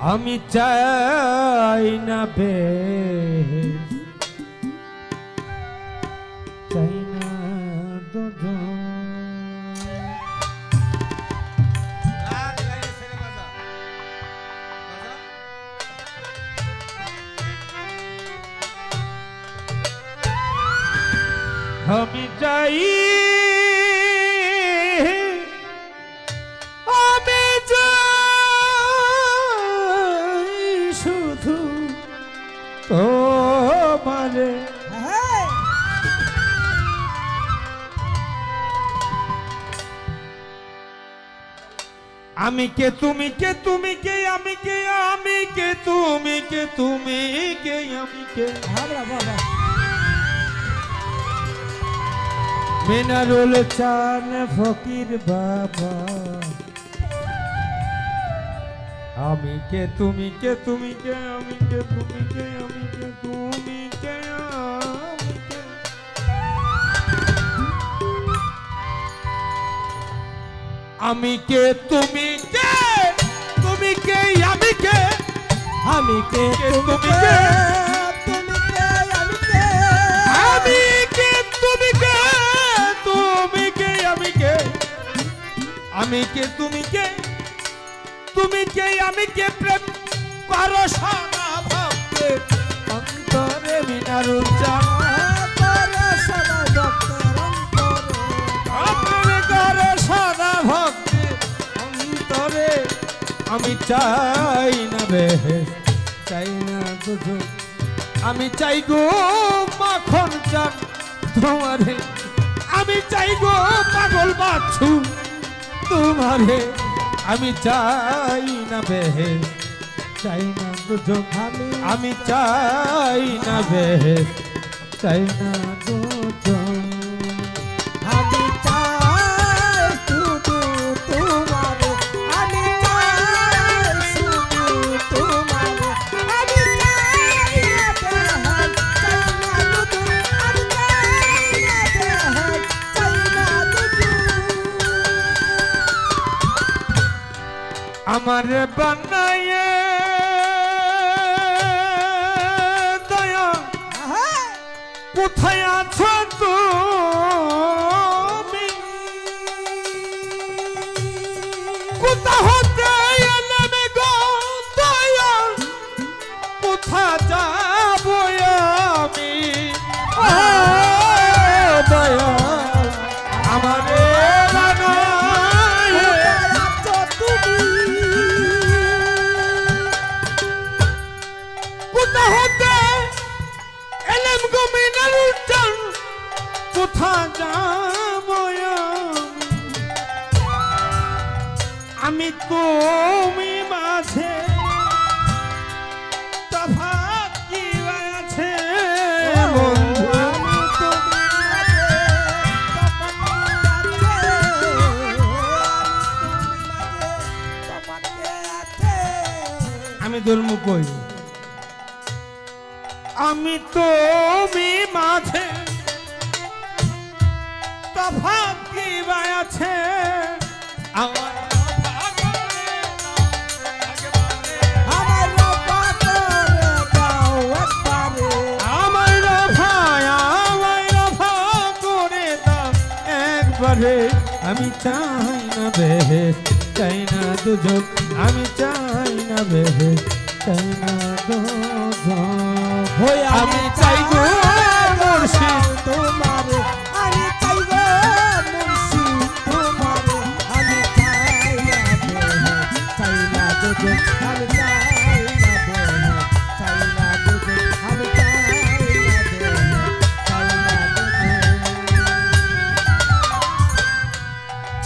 আমি চাই না বে চাই না আমি চাই আমি কে তুমি কে তুমি কে আমি কে আমি কে তুমি কে তুমি কে আমি কে? মিনারুল চান ফকির বাবা। আমি কে তুমি কে তুমি কে আমি কে তুমি কে আমি কে তুমি কে আমি কে? তুমি কে? তুমি কে? আমি কে? আমি কে? তুমি কে? কে? তুমি কে? আমি কে? আমি কে? তুমি কে? তুমি কে? আমি কে? আমি কে? তুমি কে? তুমি কে? আমি কে? প্রেম করো সারা চাই না বেহেস চাই না দুজন আমি চাই গো মাখন চান তোমারে। আমি চাই গো পাগল বাচ্চু তোমারে। আমি চাই না বেহেস চাই না দুজন আমি আমি চাই না বেহেস চাই না আমার বানাইয়ে দয়া। কোথায় আছো তুমি? কোথা হতে এলে গো দয়া? কোথা কোথা যাব আমি? তুমি মাঝে আছে? আমি আছে আমি মাঝে তফাৎ কি আছে আমার আমি চাই না বেহেস চাই না দুজন আমি চাই না বেহেস চাই না দুজন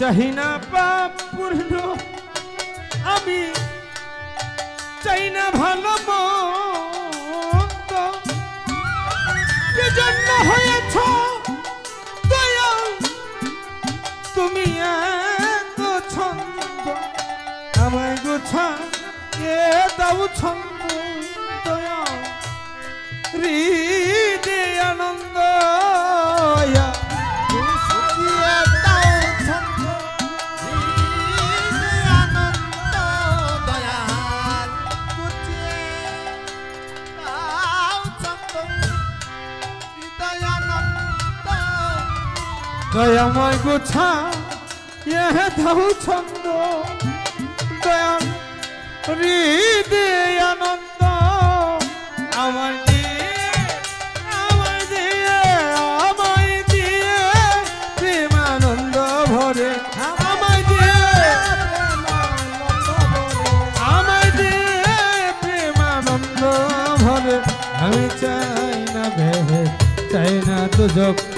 চাহি না পাপ পূর্ণ। আমি চাই না ভালো মন্দ। জন্য হয়েছ দয়াময় গোছা এ দাও ছন্দ, দয়াল হৃদে আনন্দ। আমার আমি চাই না বেহে চাই না দুজক। আমি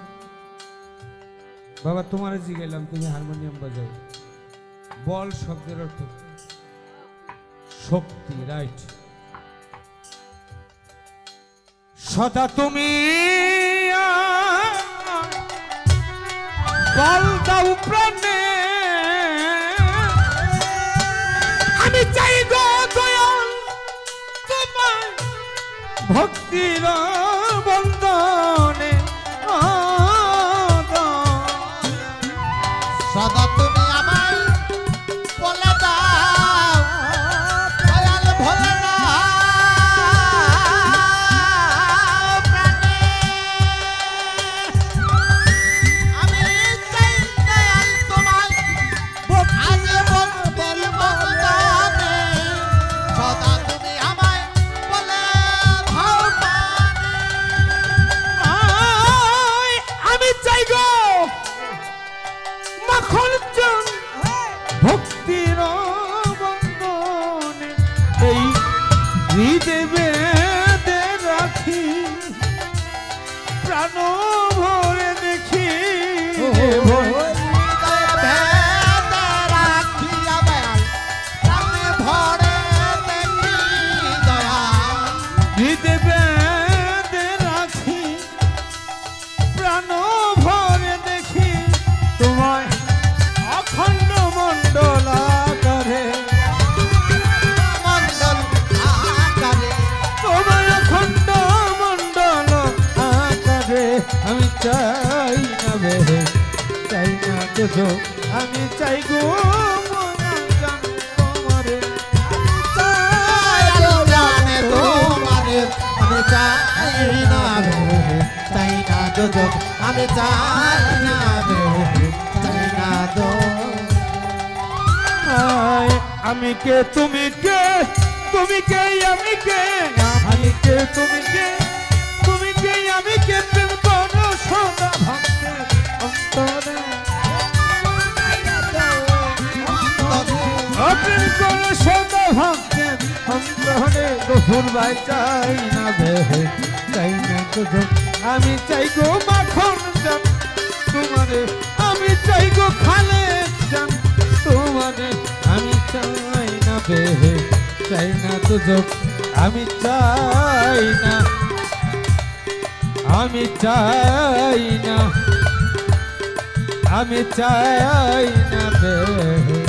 বাবা, তোমারে জিগাইলাম, তুমি হারমোনিয়াম বাজাও। বল শব্দের অর্থ শক্তি, রাইট। সদা তুমি বল দাও প্রাণে। আমি চাই গো দয়াল তোমার ভক্তির বন্দনে সদা তুমি হৃদয়ে রাখি। প্রাণ ভরে দেখি। না তো আমি চাই গো মনা জান তোমারে। আমি চাই না চাই না দো আয়, আমি কে তুমি কে? তুমি কে আমি কে? আমি কে তুমি কে? তুমি কে আমি কে? প্রেম করো চাই না তো আমি চাই গো মাখন জান, তোমারে আমি চাই গো খালে জান। তোমারে আমি চাই না বেহে চাই না তো আমি চাই না, আমি চাই না, আমি চাই না বেহে